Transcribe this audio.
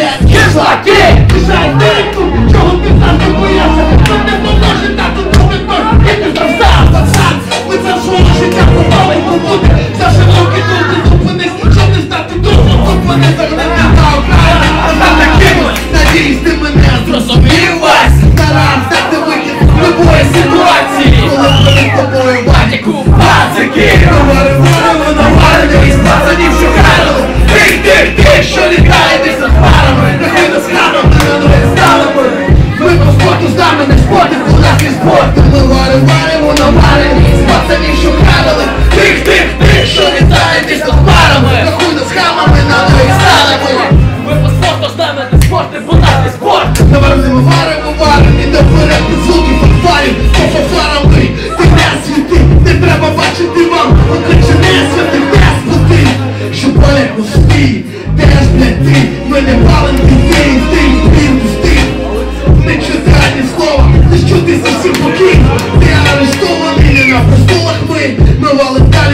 блядь, кишлаки Лишай дирку, чого ти завжди боявся Хто не поможе, тато другий може Ти не завсав, пацан Ми це свого життя попали побути За широкі тут не зупинись Щоб не стати другом, зупини загнання та окраїни А за такими, надіюсь, ти мене зрозумів Вась Старам стати вихід з любої ситуації. Коли перед тобою батіку Мамин експорт, у нас є спорт Ми варим, варим, воно варим Пацанів, що хавили Тих, тих, тих, що вітаєтесь над парами Рахуй нас хамами на весь all it got